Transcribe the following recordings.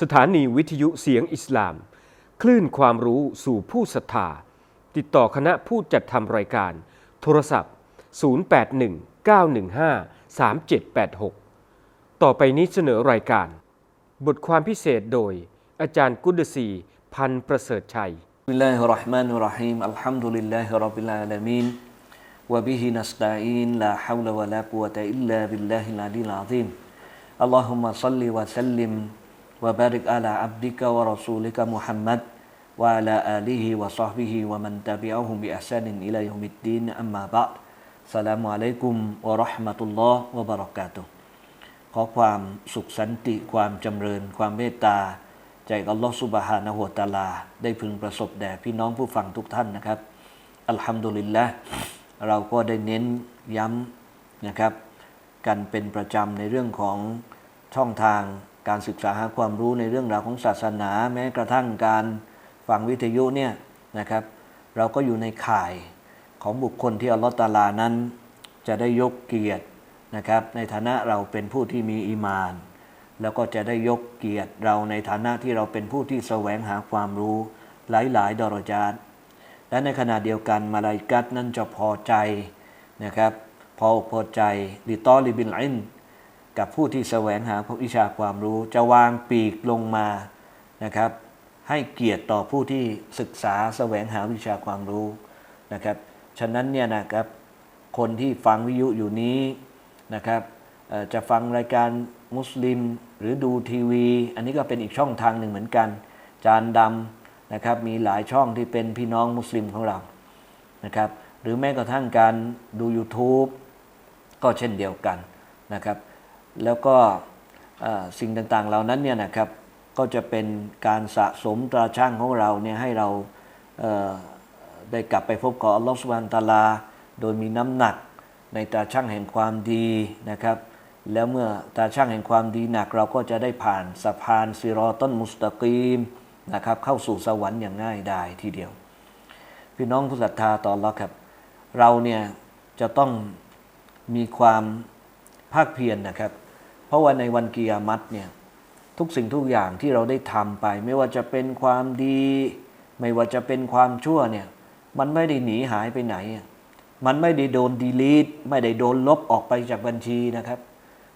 สถานีวิทยุเสียงอิสลาม คลื่นความรู้สู่ผู้ศรัทธา ติดต่อคณะผู้จัดทำรายการ โทรศัพท์ 0819153786 ต่อไปนี้เสนอรายการ บทความพิเศษโดย อาจารย์กุดศีพันประเสริฐชัยบิลลาฮิราะห์มานุราะหิมอัลฮัมดุลิลลาฮิรับบิลลาฮิลามิ الرحيم الحمد لله رب العالمين وبه نستعين لا حول ولا قوة إلا بالله العلي العظيم اللهم صل สลิม وبارك على عبدك ورسولك محمد وعلى آله وصحبه ومن تبعهم بإحسان إلى يوم الدين أما بعد السلام عليكم ورحمة الله وبركاته ขอความสุขสันติความจำเริญ ความเมตตาจากอัลลอฮฺสุบฮานะฮูวะตะอาลา ได้พึงประสบแด่พี่น้องผู้ฟังทุกท่านนะครับ อัลฮัมดุลิลละเราก็ได้เน้นย้ำนะครับ กันเป็นประจำในเรื่องของช่องทาง การศึกษาหาความรู้ในเรื่องราวของศาสนา แม้กระทั่งการฟังวิทยุเนี่ยนะครับ เราก็อยู่ในข่ายของบุคคลที่อัลลอฮฺตาลานั้น จะได้ยกเกียรตินะครับ ในฐานะเราเป็นผู้ที่มีอีมาน แล้วก็จะได้ยกเกียรติเราในฐานะที่เราเป็นผู้ที่แสวงหาความรู้หลายๆดารจาตและในขณะเดียวกันมาลายกัตนั้นจะพอใจนะครับ พออกพอใจดิตอลิบินอิน กับผู้ที่แสวงหาวิชาความรู้ จะวางปีกลงมานะครับ ให้เกียรติต่อผู้ที่ศึกษาแสวงหาวิชาความรู้นะครับ ฉะนั้นเนี่ยนะครับคนที่ฟังวิทยุอยู่นี้นะครับจะฟังรายการมุสลิมหรือดูทีวี อันนี้ก็เป็นอีกช่องทางหนึ่งเหมือนกัน จานดำนะครับมีหลายช่องที่เป็นพี่น้องมุสลิมของเรานะครับ หรือแม้กระทั่งการดู YouTube ก็เช่นเดียวกันนะครับ แล้วก็สิ่งต่างๆเหล่านั้นเนี่ยนะครับก็จะเป็นการสะสมตราช่างของเราเนี่ยให้เราเได้กลับไปพบกับอัลลอฮฺสุบานตาลา โดยมีน้ำหนักในตาช่างแห่งความดีนะครับ แล้วเมื่อตาช่างแห่งความดีหนัก เราก็จะได้ผ่านสะพานซิรอต้นมุสตะกีมนะครับเข้าสู่สวรรค์อย่างง่ายดายทีเดียว พี่น้องผู้ศรัทธาตออัละครับ เราเนี่ยจะต้องมีความภาคเพียรนะครับ เพราะว่าในวันกิยามัตเนี่ยทุกสิ่งทุกอย่างที่เราได้ทำไป ไม่ว่าจะเป็นความดี ไม่ว่าจะเป็นความชั่วเนี่ยมันไม่ได้หนีหายไปไหน มันไม่ได้โดนดีลีทไม่ได้โดนลบออกไปจากบัญชีนะครับ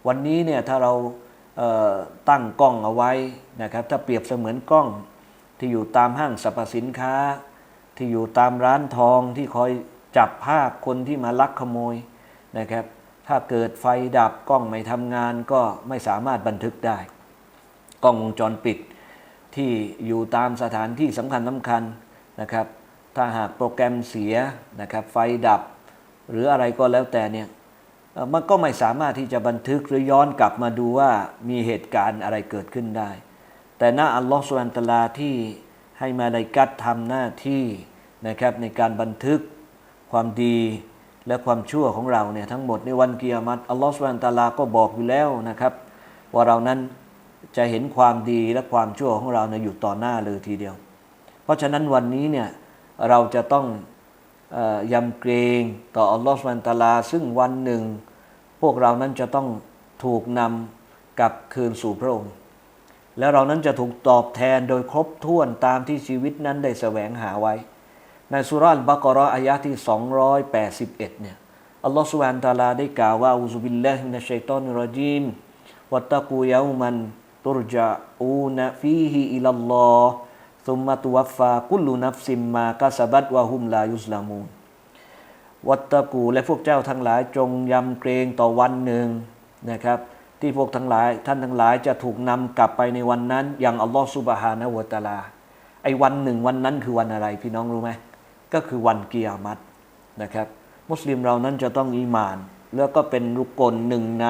วันนี้เนี่ยถ้าเราเตั้งกล้องเอาไว้นะครับ ถ้าเปรียบเสมือนกล้องที่อยู่ตามห้างสรรพสินค้า ที่อยู่ตามร้านทองที่คอยจับภาพคนที่มาลักขโมยนะครับ ถ้าเกิดไฟดับกล้องไม่ทำงานก็ไม่สามารถบันทึกได้ กล้องวงจรปิดที่อยู่ตามสถานที่สำคัญสำคัญนะครับ ถ้าหากโปรแกรมเสียนะครับ ไฟดับ หรืออะไรก็แล้วแต่เนี่ยมันก็ไม่สามารถที่จะบันทึกหรือย้อนกลับมาดูว่ามีเหตุการณ์อะไรเกิดขึ้นได้ แต่หน้าอัลลอฮฺสุลตาลาที่ให้มาในกัดทำหน้าที่นะครับในการบันทึกความดี และความชั่วของเราเนี่ยทั้งหมดในวันกิยามัตอัลลอฮฺสุลตาลาก็บอกอยู่แล้วนะครับ ว่าเรานั้นจะเห็นความดีและความชั่วของเราเนี่ยอยู่ต่อหน้าเลยทีเดียว เพราะฉะนั้นวันนี้เนี่ยเราจะต้องออยำเกรงต่ออัลลอฮฺสุบานตะอาลา ซึ่งวันหนึ่ง พวกเรานั้นจะต้องถูกนำกลับคืนสู่พระองค์และเรานั้นจะถูกตอบแทนโดยครบถ้วนตามที่ชีวิตนั้นได้แสวงหาไว้ ในสุราลบักรออายะที่ 281 เนี่ย อัลลอฮฺสุบานตะอาลาได้กล่าวว่าอุซุบิลลาฮิมินัชชัยตอนรจีมวัตตะกูยามันตุรจาอูนฟีฮิอิลลลอฮ์ซุมมาตุวัฟฟากุลลุนัฟซิมมากาสบัตวะฮุมลายุสลามูนวัตตะกูและพวกเจ้าทั้งหลายจงยำเกรงต่อวันหนึ่งนะครับ ที่พวกทั้งหลายท่านทั้งหลายจะถูกนำกลับไปในวันนั้น อย่างอัลลอฮฺสุบฮานะวะตะอาลาไอ้วันหนึ่งวันนั้นคือวันอะไรพี่น้องรู้ไหม ก็คือวันกิยามัตนะครับ มุสลิมเรานั้นจะต้องอีมาน แล้วก็เป็นรุกลหนึ่งใน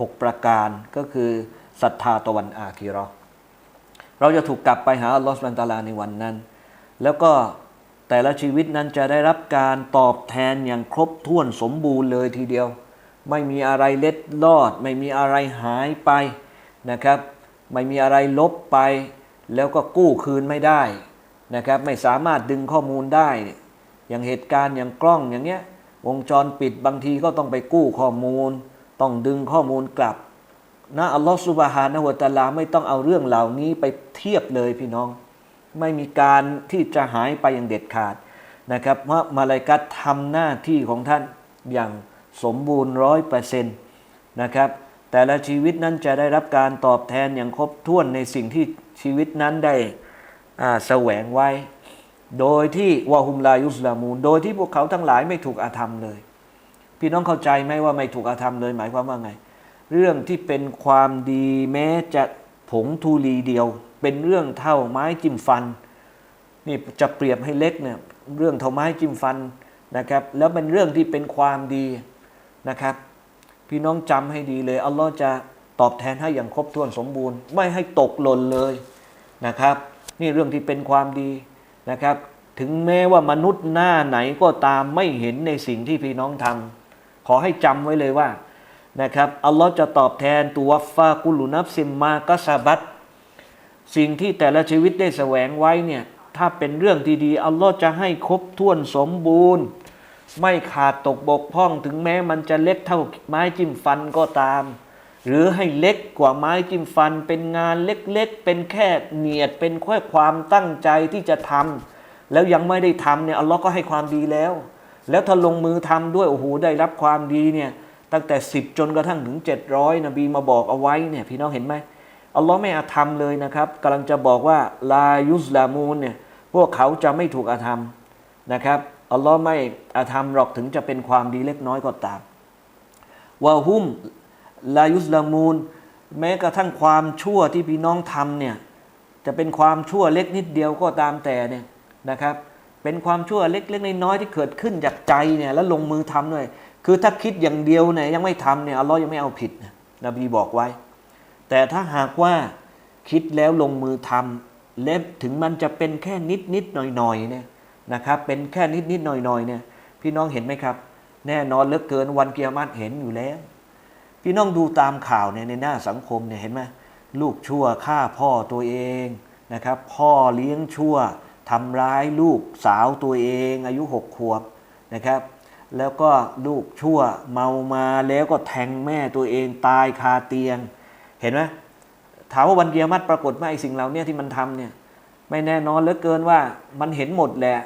หกประการก็คือศรัทธาตะวันอาคีราะห์เราจะถูกกลับไปหาอัลลอฮฺสุบานตาลาในวันนั้น แล้วก็แต่ละชีวิตนั้นจะได้รับการตอบแทนอย่างครบถ้วนสมบูรณ์เลยทีเดียว ไม่มีอะไรเล็ดลอด ไม่มีอะไรหายไปนะครับ ไม่มีอะไรลบไป แล้วก็กู้คืนไม่ได้ นะครับไม่สามารถดึงข้อมูลได้ อย่างเหตุการณ์อย่างกล้องอย่างเงี้ยวงจรปิดบางทีก็ต้องไปกู้ข้อมูล ต้องดึงข้อมูลกลับนะอัลลอฮฺสุบฮานะฮุวะตาลาไม่ต้องเอาเรื่องเหล่านี้ไปเทียบเลยพี่น้อง ไม่มีการที่จะหายไปอย่างเด็ดขาดนะครับเพราะมาลายกัตทำหน้าที่ของท่านอย่างสมบูรณ์ร้อยเปอร์เซ็นต์นะครับแต่ละชีวิตนั้นจะได้รับการตอบแทนอย่างครบถ้วนในสิ่งที่ชีวิตนั้นได้ แสวงไว้ โดยที่วะฮุมลายุสลามูนโดยที่พวกเขาทั้งหลายไม่ถูกอาธรรมเลย พี่น้องเข้าใจไหมว่าไม่ถูกอาธรรมเลยหมายความว่าไง เรื่องที่เป็นความดีแม้จะผงทูลีเดียว เป็นเรื่องเท่าไม้จิ้มฟันนี่จะเปรียบให้เล็กเนี่ยเรื่องเท่าไม้จิ้มฟันนะครับ แล้วเป็นเรื่องที่เป็นความดีนะครับ พี่น้องจำให้ดีเลยอัลลอฮ์จะตอบแทนให้อย่างครบถ้วนสมบูรณ์ ไม่ให้ตกหล่นเลยนะครับ นี่เรื่องที่เป็นความดีนะครับ ถึงแม้ว่ามนุษย์หน้าไหนก็ตามไม่เห็นในสิ่งที่พี่น้องทำขอให้จำไว้เลยว่านะครับอัลลอฮ์จะตอบแทนตัวฟากุลุนับซิมมากัสบัตสิ่งที่แต่ละชีวิตได้แสวงไว้เนี่ยถ้าเป็นเรื่องที่ดีอัลลอฮ์จะให้ครบถ้วนสมบูรณ์ ไม่ขาดตกบกพร่องถึงแม้มันจะเล็กเท่าไม้จิ้มฟันก็ตาม หรือให้เล็กกว่าไม้จิ้มฟัน เป็นงานเล็กๆ เป็นแค่เนียดเป็นแค่ความตั้งใจที่จะทำแล้วยังไม่ได้ทำเนี่ยอัลลอฮ์ก็ให้ความดีแล้ว แล้วถ้าลงมือทำด้วยโอ้โหได้รับความดีเนี่ยตั้งแต่ 10 จนกระทั่งถึง 700 นบีมาบอกเอาไว้เนี่ยพี่น้องเห็นไหมอัลลอฮ์ไม่อาธรรมเลยนะครับกำลังจะบอกว่าลายุสลามูนเนี่ยพวกเขาจะไม่ถูกอาธรรมนะครับอัลลอฮ์ไม่อาธรรมหรอกถึงจะเป็นความดีเล็กน้อยก็ตามวาฮุม ลายุสลามูนแม้กระทั่งความชั่วที่พี่น้องทำเนี่ยจะเป็นความชั่วเล็กนิดเดียวก็ตามแต่เนี่ยนะครับ เป็นความชั่วเล็กๆน้อยๆที่เกิดขึ้นจากใจเนี่ยแล้วลงมือทำด้วยคือถ้าคิดอย่างเดียวเนี่ยยังไม่ทำเนี่ยอัลลอฮ์ยังไม่เอาผิดนะบีบอกไว้ แต่ถ้าหากว่าคิดแล้วลงมือทำเล็บถึงมันจะเป็นแค่นิดนิดหน่อยหน่อยเนี่ยนะครับเป็นแค่นิดนิดหน่อยหน่อยเนี่ยพี่น้องเห็นไหมครับ แน่นอนเลือเกินวันเกียรติเห็นอยู่แล้ว พี่น้องดูตามข่าวเนี่ยในหน้าสังคมเนี่ยเห็นไหมลูกชั่วฆ่าพ่อตัวเองนะครับ พ่อเลี้ยงชั่วทำร้ายลูกสาวตัวเอง อายุหกขวบนะครับ แล้วก็ลูกชั่วเมามาแล้วก็แทงแม่ตัวเองตายคาเตียง เห็นไหมถามว่าวันเกียรติปรากฏไหมไอ้สิ่งเหล่านี้ที่มันทำเนี่ยไม่แน่นอนเหลือเกินว่ามันเห็นหมดแหละ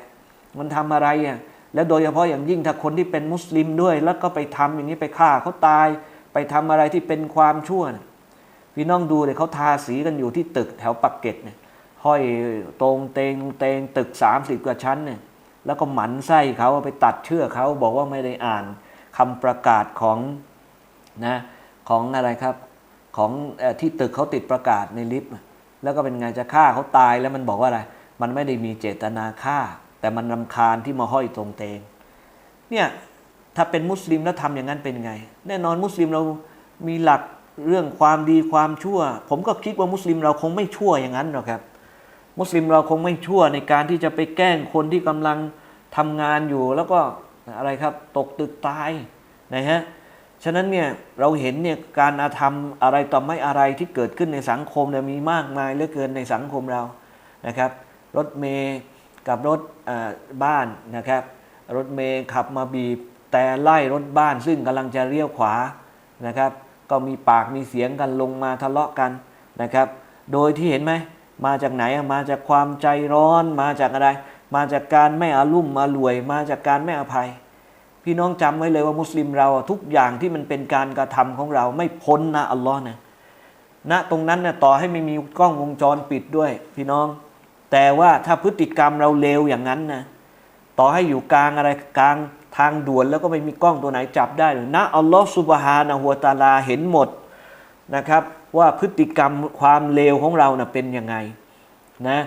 มันทำอะไรอะแล้วโดยเฉพาะอย่างยิ่งถ้าคนที่เป็นมุสลิมด้วย แล้วก็ไปทำอย่างนี้ไปฆ่าเขาตาย ไปทำอะไรที่เป็นความชั่วนะพี่น้องดูเลยเขาทาสีกันอยู่ที่ตึกแถวปักเกร็ดเนี่ยห้อยตรงเตงเตงตึกสามสิบกว่าชั้นเนี่ยแล้วก็หมันไส้เขาไปตัดเชือกเขาบอกว่าไม่ได้อ่านคำประกาศของนะของอะไรครับของอที่ตึกเขาติดประกาศในลิฟต์แล้วก็เป็นไงจะฆ่าเขาตายแล้วมันบอกว่าอะไร มันไม่ได้มีเจตนาฆ่า แต่มันรำคาญที่มาห้อยตรงเตงเนี่ย ถ้าเป็นมุสลิมแล้วทำอย่างนั้นเป็นไง แน่นอนมุสลิมเรามีหลักเรื่องความดีความชั่ว ผมก็คิดว่ามุสลิมเราคงไม่ชั่วอย่างนั้นหรอกครับ มุสลิมเราคงไม่ชั่วในการที่จะไปแกล้งคนที่กำลังทำงานอยู่แล้วก็อะไรครับตกตึกตายนะฮะฉะนั้นเนี่ยเราเห็นเนี่ยการอาธรรมอะไรต่อไม่อะไรที่เกิดขึ้นในสังคมเนี่ยมีมากมายเหลือเกินในสังคมเรานะครับ รถเมย์กับรถบ้านนะครับ รถเมย์ขับมาบีบ แต่ไล่รถบ้านซึ่งกำลังจะเลี้ยวขวานะครับ ก็มีปากมีเสียงกันลงมาทะเลาะกันนะครับ โดยที่เห็นไหมมาจากไหนมาจากความใจร้อนมาจากอะไร มาจากการไม่อารุ่มมารวย มาจากการไม่อภัย พี่น้องจำไว้เลยว่ามุสลิมเราทุกอย่างที่มันเป็นการกระทำของเราไม่พ้นนะอัลลอฮ์นะณตรงนั้นนะต่อให้ไม่มีกล้องวงจรปิดด้วย พี่น้อง แต่ว่าถ้าพฤติกรรมเราเลวอย่างนั้นนะต่อให้อยู่กลางอะไรกลาง ทางด่วนแล้วก็ไม่มีกล้องตัวไหนจับได้หรือนะอัลลอฮ์สุบฮานะฮัวตาลาเห็นหมดนะครับว่าพฤติกรรมความเลวของเรานะเป็นยังไงนะ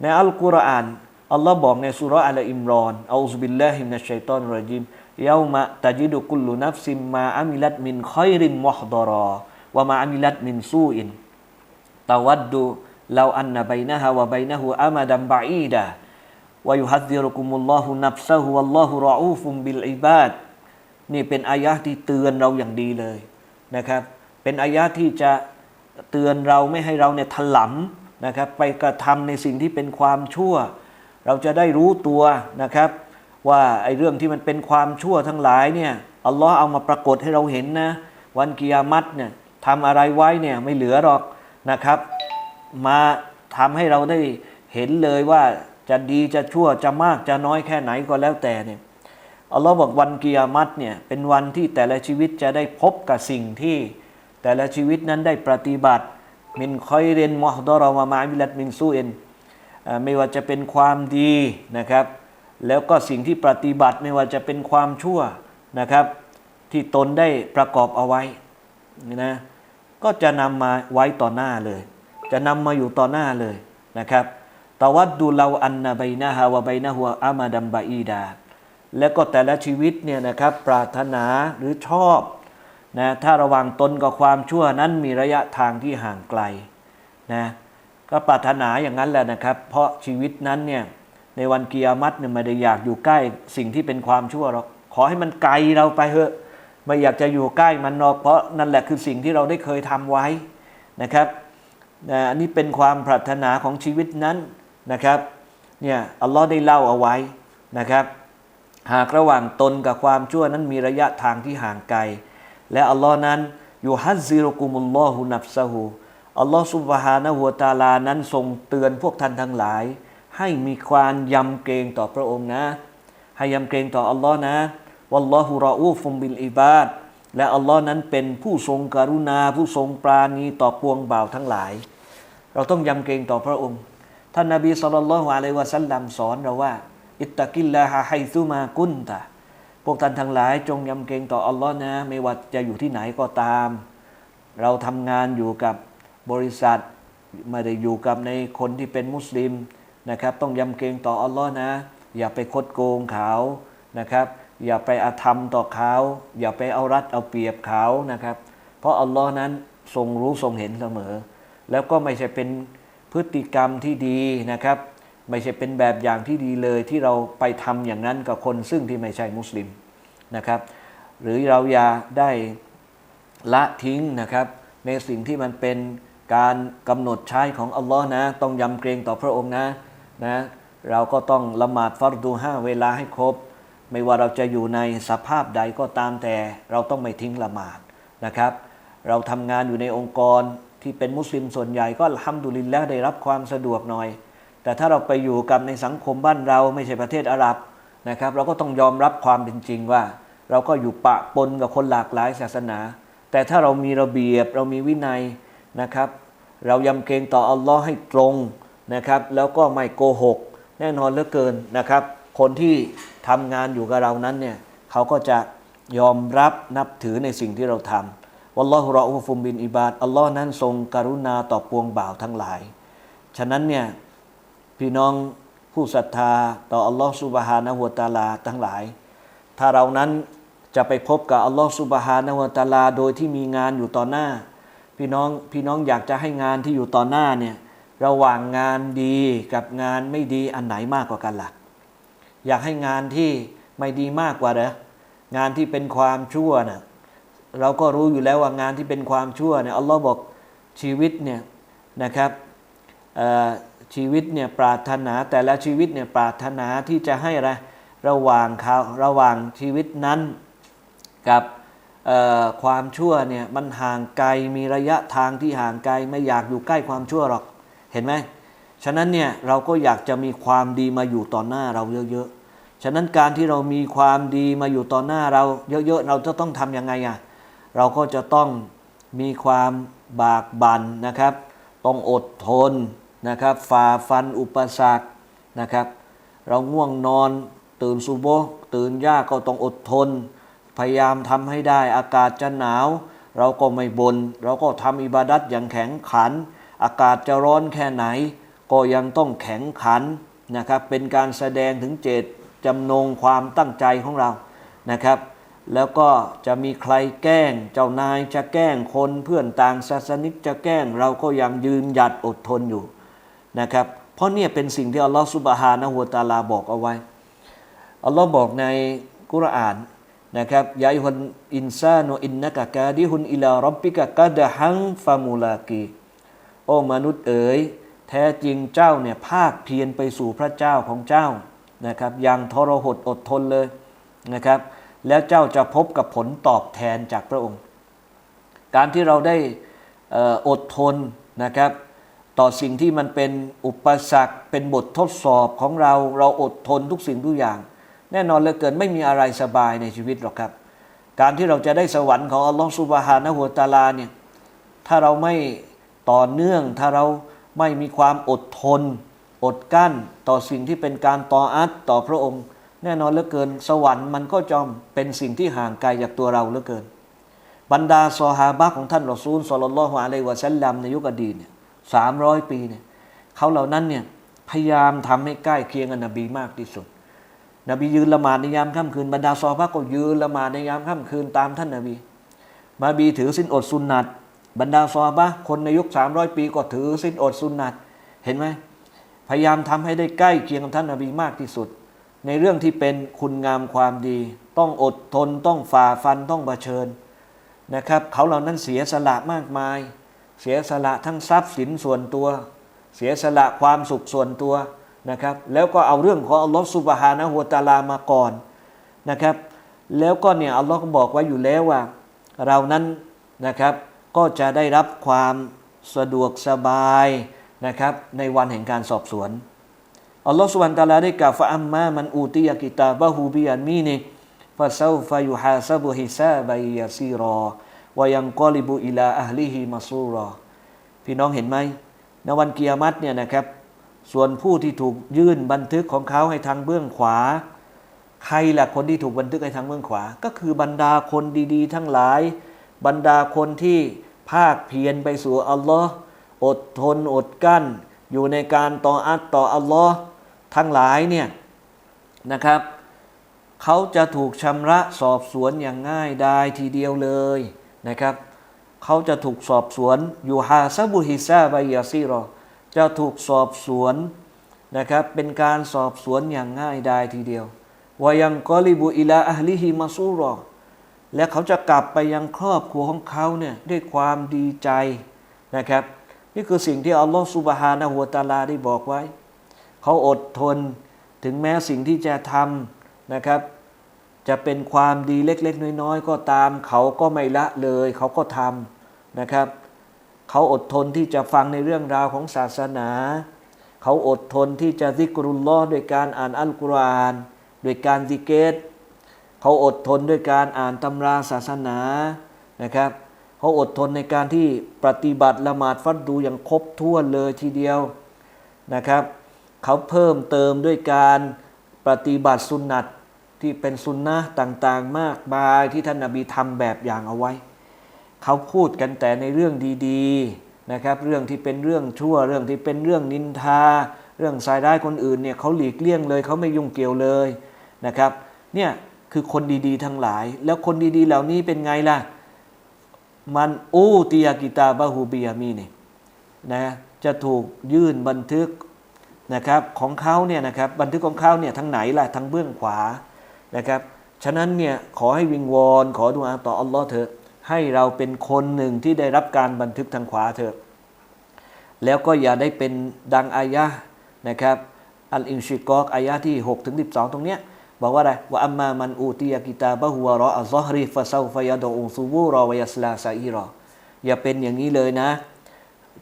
ในอัลกุรอานอัลลอฮ์บอกในสุรอัลอิมรอนอัลลอฮฺบิลลาฮิมินัชชัยตอนรจิมยาวมะตะจิดุกุลลุนัฟซิมมาอามิลัตมินคอยรินมุฮดรอวะมาอามิลัตมินซูอินตะวัดดูลาอันนะบัยนะฮะวะบัยนะฮูอามาดัมบะอีดะ วะยุฮัดซิรุกุมุลลอฮุนัฟซะฮุวัลลอฮุรออูฟุมบิลอิบาดนี่เป็นอายะที่เตือนเราอย่างดีเลยนะครับ เป็นอายะที่จะเตือนเราไม่ให้เราเนี่ยถลำนะครับ ไปกระทำในสิ่งที่เป็นความชั่ว เราจะได้รู้ตัวนะครับ ว่าไอ้เรื่องที่มันเป็นความชั่วทั้งหลายเนี่ยอัลลอฮ์เอามาปรากฏให้เราเห็นนะ วันกิยามัตเนี่ยทำอะไรไว้เนี่ยไม่เหลือหรอกนะครับ มาทำให้เราได้เห็นเลยว่า จะดีจะชั่วจะมากจะน้อยแค่ไหนก็แล้วแต่เนี่ยอัลลอฮ์บอกวันกิยามัตเนี่ยเป็นวันที่แต่ละชีวิตจะได้พบกับสิ่งที่ แต่ละชีวิตนั้นได้ปฏิบัติ มินคอยเรนมอฮดอรอมามามิลัดมินซูเอ็นอ่าไม่ว่าจะเป็นความดีนะครับ แล้วก็สิ่งที่ปฏิบัติไม่ว่าจะเป็นความชั่วนะครับ ที่ตนได้ประกอบเอาไว้นะก็จะนำมาไว้ต่อหน้าเลย จะนำมาอยู่ต่อหน้าเลยนะครับ ตวัดดูเราอันนาใบนาฮาวใบนาหัวอามาดัมบาอีดา แล้วก็แต่ละชีวิตเนี่ยนะครับปรารถนาหรือชอบนะถ้าระว่างตนกับความชั่วนั้นมีระยะทางที่ห่างไกลนะก็ปรารถนาอย่างนั้นแหละนะครับ เพราะชีวิตนั้นเนี่ยในวันกิยามัตเนี่ยไม่ได้อยากอยู่ใกล้สิ่งที่เป็นความชั่วหรอกขอให้มันไกลเราไปเถอะไม่อยากจะอยู่ใกล้มันหรอกเพราะนั่นแหละคือสิ่งที่เราได้เคยทำไว้นะครับนะอันนี้เป็นความปรารถนาของชีวิตนั้น นะครับเนี่ยอัลลอฮ์ได้เล่าเอาไว้นะครับ หากระหว่างตนกับความชั่วนั้นมีระยะทางที่ห่างไกล และอัลลอฮ์นั้นยูฮัซซิรุกุมุลลอฮุนับซะฮูอัลลอฮ์ซุบฮานะฮูวตาลานั้นทรงเตือนพวกท่านทั้งหลาย ให้มีความยำเกรงต่อพระองค์นะ ให้ยำเกรงต่ออัลลอฮ์นะวัลลอฮุรออูฟุมบิลอิบาดและอัลลอฮ์นั้นเป็นผู้ทรงกรุณา ผู้ทรงปราณีต่อปวงบ่าวทั้งหลาย เราต้องยำเกรงต่อพระองค์ ท่านนบีสุลต่านละฮ์อะลัยวะสัลลัมสอนเราว่า อิตตะกิลลาฮะไฮซุมากุนตะพวกท่านทั้งหลายจงยำเกรงต่ออัลลอฮ์นะ ไม่ว่าจะอยู่ที่ไหนก็ตาม เราทำงานอยู่กับบริษัทไม่ได้อยู่กับในคนที่เป็นมุสลิมนะครับ ต้องยำเกรงต่ออัลลอฮ์นะ อย่าไปคดโกงเขานะครับ อย่าไปอาธรรมต่อเขา อย่าไปเอารัดเอาเปรียบเขานะครับ เพราะอัลลอฮ์นั้นทรงรู้ทรงเห็นเสมอ แล้วก็ไม่ใช่เป็น พฤติกรรมที่ดีนะครับ ไม่ใช่เป็นแบบอย่างที่ดีเลยที่เราไปทำอย่างนั้นกับคนซึ่งที่ไม่ใช่มุสลิมนะครับ หรือเราอย่าได้ละทิ้งนะครับในสิ่งที่มันเป็นการกำหนดใช้ของอัลลอฮ์นะ ต้องยำเกรงต่อพระองค์นะนะเราก็ต้องละหมาดฟัรดูห้าเวลาให้ครบ ไม่ว่าเราจะอยู่ในสภาพใดก็ตามแต่ เราต้องไม่ทิ้งละหมาดนะครับ เราทำงานอยู่ในองค์กร ที่เป็นมุสลิมส่วนใหญ่ก็อัลฮัมดุลินแลละได้รับความสะดวกหน่อย แต่ถ้าเราไปอยู่กับในสังคมบ้านเราไม่ใช่ประเทศอาหรับนะครับ เราก็ต้องยอมรับความเป็นจริงว่า เราก็อยู่ปะปนกับคนหลากหลายศาสนา แต่ถ้าเรามีระเบียบ เรามีวินัยนะครับ เรายำเกรงต่ออัลลอฮ์ให้ตรงนะครับ แล้วก็ไม่โกหก แน่นอนเหลือเกินนะครับ คนที่ทำงานอยู่กับเรานั้นเนี่ยเขาก็จะยอมรับนับถือในสิ่งที่เราทำ วัลลอฮุรออูฟุมบินอิบาดอัลลอฮ์นั้นทรงกรุณาต่อปวงบ่าวทั้งหลาย ฉะนั้นเนี่ยพี่น้องผู้ศรัทธาต่ออัลลอฮ์สุบฮานะฮุวตาลาทั้งหลาย ถ้าเรานั้นจะไปพบกับอัลลอฮ์สุบฮานะฮุวตาลา โดยที่มีงานอยู่ต่อหน้า พี่น้องพี่น้องอยากจะให้งานที่อยู่ต่อหน้าเนี่ยระหว่างงานดีกับงานไม่ดีอันไหนมากกว่ากันล่ะ อยากให้งานที่ไม่ดีมากกว่าเหรองานที่เป็นความชั่วน่ะ เราก็รู้อยู่แล้วว่างานที่เป็นความชั่วเนี่ยอัลลอฮ์บอกชีวิตเนี่ยนะครับชีวิตเนี่ยปรารถนาแต่ละชีวิตเนี่ยปรารถนาที่จะให้อะไรระหว่างเขาระหว่างชีวิตนั้นกับความชั่วเนี่ยมันห่างไกลมีระยะทางที่ห่างไกลไม่อยากอยู่ใกล้ความชั่วหรอกเห็นไหมฉะนั้นเนี่ยเราก็อยากจะมีความดีมาอยู่ต่อหน้าเราเยอะๆฉะนั้นการที่เรามีความดีมาอยู่ต่อหน้าเราเยอะๆเราจะต้องทำยังไงอะ เราก็จะต้องมีความบากบั่นนะครับ ต้องอดทนนะครับฝ่าฟันอุปสรรคนะครับ เราง่วงนอนตื่นซูโบตื่นยากก็ต้องอดทน พยายามทำให้ได้อากาศจะหนาว เราก็ไม่บ่นเราก็ทำอิบาดัตอย่างแข็งขัน อากาศจะร้อนแค่ไหน ก็ยังต้องแข็งขันนะครับ เป็นการแสดงถึงเจตจำนงความตั้งใจของเรานะครับ แล้วก็จะมีใครแกล้ง เจ้านายจะแกล้งคนเพื่อนต่างศาสนิกจะแกล้ง เราก็ยังยืนหยัดอดทนอยู่นะครับ เพราะเนี่ยเป็นสิ่งที่อัลลอฮฺสุบฮานะฮูวตาลาบอกเอาไว้ อัลลอฮ์บอกในกุรอานนะครับยายฮุนอินซาโนอินนักกาดิฮุนอิลารับบิกะกะดะฮังฟามูลากีโอ้มนุษย์เอ๋ยแท้จริงเจ้าเนี่ยภาคเพียรไปสู่พระเจ้าของเจ้านะครับอย่างทรหดอดทนเลยนะครับ แล้วเจ้าจะพบกับผลตอบแทนจากพระองค์ การที่เราได้อดทนนะครับ ต่อสิ่งที่มันเป็นอุปสรรคเป็นบททดสอบของเราเราอดทนทุกสิ่งทุกอย่าง แน่นอนเหลือเกินไม่มีอะไรสบายในชีวิตหรอกครับ การที่เราจะได้สวรรค์ของอัลลอฮฺสุบฮานะฮูวตาลาเนี่ยถ้าเราไม่ต่อเนื่องถ้าเราไม่มีความอดทน อดกั้นต่อสิ่งที่เป็นการต่ออัดต่อพระองค์ แน่นอนเหลือเกิน สวรรค์มันก็จอมเป็นสิ่งที่ห่างไกลจากตัวเราเหลือเกิน บรรดาซอฮาบะของท่านรอซูลสลลัลลอฮุอะลัยวะซัลลัมในยุคอดีตเนี่ยสามร้อยปีเนี่ยเขาเหล่านั้นเนี่ยพยายามทำให้ใกล้เคียงกับนบีมากที่สุด นบียืนละหมาดในยามค่ำคืนบรรดาซอฮาบะก็ยืนละหมาดในยามค่ำคืนตามท่านนบีมาบีถือสินอดสุนนัตบรรดาซอฮาบะคนในยุค 300 ปีก็ถือสินอดสุนนัตเห็นไหมพยายามทำให้ได้ใกล้เคียงกับท่านนบีมากที่สุด ในเรื่องที่เป็นคุณงามความดี ต้องอดทนต้องฝ่าฟันต้องเผชิญนะครับ เขาเหล่านั้นเสียสละมากมาย เสียสละทั้งทรัพย์สินส่วนตัว เสียสละความสุขส่วนตัวนะครับ แล้วก็เอาเรื่องของอัลลอฮฺสุบฮานะฮูวตาลามาก่อนนะครับ แล้วก็เนี่ยอัลลอฮ์ก็บอกไว้อยู่แล้วว่า เรานั้นนะครับก็จะได้รับความสะดวกสบายนะครับในวันแห่งการสอบสวน อัลลอฮฺสุบฮานตาลาได้กล่าวฟะอัมมามันอูติยะกิตาบะฮูบิยันมีนิฟะซาฟะยุฮาซาบุฮิซาบัยยาซีรอวะยังกอลิบุอิลาอัลลิฮิมาซูรอพี่น้องเห็นไหมในวันกียรติเนี่ยนะครับ ส่วนผู้ที่ถูกยื่นบันทึกของเขาให้ทางเบื้องขวา ใครล่ะคนที่ถูกบันทึกให้ทางเบื้องขวา ก็คือบรรดาคนดีๆ ทั้งหลาย บรรดาคนที่ภาคเพียรไปสู่อัลลอฮ์อดทนอดกั้น อยู่ในการต่ออัตต่ออัลลอฮ์ ทั้งหลายเนี่ยนะครับเขาจะถูกชำระสอบสวนอย่างง่ายดายทีเดียวเลยนะครับเขาจะถูกสอบสวนอยู่ฮาซาบุฮิซาบายาซีรอจะถูกสอบสวนนะครับเป็นการสอบสวนอย่างง่ายดายทีเดียววายังกอลิบุอิลาอัลลิฮิมาซูรอและเขาจะกลับไปยังครอบครัวของเขาเนี่ยด้วยความดีใจนะครับ นี่คือสิ่งที่อัลลอฮฺสุบฮานะฮูวตะอาลาได้บอกไว้ เขาอดทนถึงแม้สิ่งที่จะทำนะครับ จะเป็นความดีเล็ก ๆ น้อย ๆ ก็ตาม เขาก็ไม่ละเลย เขาก็ทำนะครับ เขาอดทนที่จะฟังในเรื่องราวของศาสนา เขาอดทนที่จะซิกรุลลอด้วยการอ่านอัลกุรอานด้วยการซิกเกตเขาอดทนด้วยการอ่านตำราศาสนานะครับเขาอดทนในการที่ปฏิบัติละหมาดฟัดดูอย่างครบถ้วนเลยทีเดียวนะครับ เขาเพิ่มเติมด้วยการปฏิบัติสุนนัตที่เป็นสุนนะต่างๆ มากมายที่ท่านนาบีทำแบบอย่างเอาไว้ เขาพูดกันแต่ในเรื่องดีๆนะครับเรื่องที่เป็นเรื่องชั่วเรื่องที่เป็นเรื่องนินทา เรื่องสายร้คนอื่นเนี่ยเขาหลีกเลี่ยงเลยเขาไม่ยุ่งเกี่ยวเลยนะครับเนี่ยคือคนดีๆ ทั้งหลาย แล้วคนดีๆ เหล่านี้เป็นไงล่ะ มันอูติยากิตาบะฮูบียามีนี่นะจะถูกยื่นบันทึก นะครับของเขาเนี่ยนะครับบันทึกของเขาเนี่ยทางไหนล่ะทางเบื้องขวานะครับฉะนั้นเนี่ยขอให้วิงวอนขอดุอาต่ออัลลอฮ์เถอะให้เราเป็นคนหนึ่งที่ได้รับการบันทึกทางขวาเถอะแล้วก็อย่าได้เป็นดังอายะนะครับอัลอินชิกอกอายะที่6ถึง12 ตรงเนี้ยบอกว่าอะไรว่าอัมมามันอูติยากิตาบะฮุวะรออัลซอฮริฟะซาฟะยะดอูซูบูรอวะยัสลาซาอีรออย่าเป็นอย่างนี้เลยนะ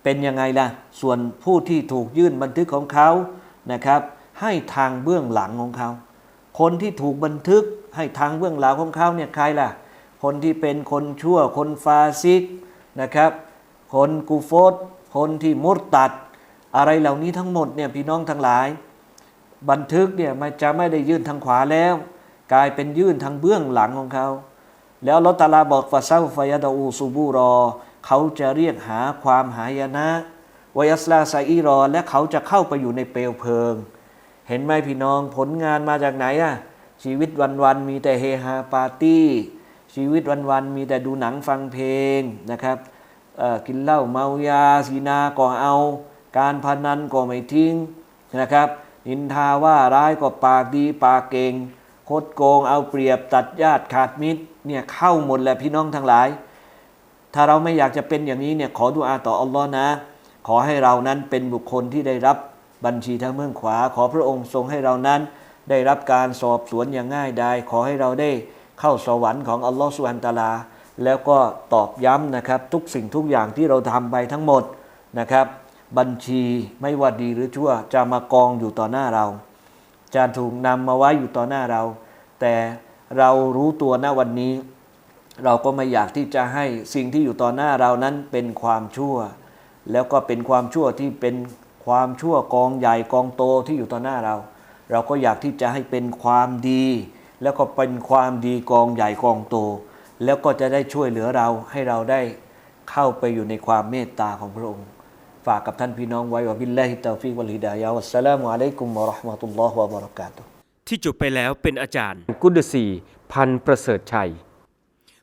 เป็นยังไงล่ะ ส่วนผู้ที่ถูกยื่นบันทึกของเขานะครับ ให้ทางเบื้องหลังของเขา คนที่ถูกบันทึกให้ทางเบื้องหลังของเขาเนี่ยใครล่ะ คนที่เป็นคนชั่ว คนฟาซิกนะครับ คนกูโฟตคนที่มุรตัด อะไรเหล่านี้ทั้งหมดเนี่ยพี่น้องทั้งหลาย บันทึกเนี่ยมันจะไม่ได้ยื่นทางขวาแล้ว กลายเป็นยื่นทางเบื้องหลังของเขา แล้วลอตตาลาบอกฟาซาฟยาดอูซูบูรอ เขาจะเรียกหาความหายนะวยัสลาไซอีรอและเขาจะเข้าไปอยู่ในเปลวเพลิง เห็นไหมพี่น้องผลงานมาจากไหนอะชีวิตวันๆมีแต่เฮฮาปาร์ตี้ ชีวิตวันๆมีแต่ดูหนังฟังเพลงนะครับกินเหล้าเมายาสีนาก็เอา การพนันก็ไม่ทิ้งนะครับนินทาว่าร้ายก็ปากดีปากเก่งคดโกงเอาเปรียบตัดญาติขาดมิตรเนี่ยเข้าหมดแหละพี่น้องทั้งหลาย ถ้าเราไม่อยากจะเป็นอย่างนี้เนี่ยขอดุอาต่ออัลลอฮ์นะ ขอให้เรานั้นเป็นบุคคลที่ได้รับบัญชีทางเมืองขวา ขอพระองค์ทรงให้เรานั้น ได้รับการสอบสวนอย่างง่ายดายขอให้เราได้เข้าสวรรค์ของอัลลอฮ์สุฮันตาลา แล้วก็ตอกย้ำนะครับ ทุกสิ่งทุกอย่างที่เราทำไปทั้งหมดนะครับ บัญชีไม่ว่าดีหรือชั่ว จะมากองอยู่ต่อหน้าเรา จะถูกนำมาไว้อยู่ต่อหน้าเรา แต่เรารู้ตัวหน้าวันนี้ เราก็ไม่อยากที่จะให้สิ่งที่อยู่ต่อหน้าเรานั้นเป็นความชั่ว แล้วก็เป็นความชั่วที่เป็นความชั่วกองใหญ่กองโตที่อยู่ต่อหน้าเรา เราก็อยากที่จะให้เป็นความดี แล้วก็เป็นความดีกองใหญ่กองโต แล้วก็จะได้ช่วยเหลือเราให้เราได้เข้าไปอยู่ในความเมตตาของพระองค์ ฝากกับท่านพี่น้องไว้ว่าบิลลาฮิตาฟิกวัลฮิดายะวัสสลามุอะลัยกุมวะราะห์มะตุลลอฮ์วะบะเราะกาตุที่จบไปแล้วเป็นอาจารย์ กุดซีพันประเสริฐชัย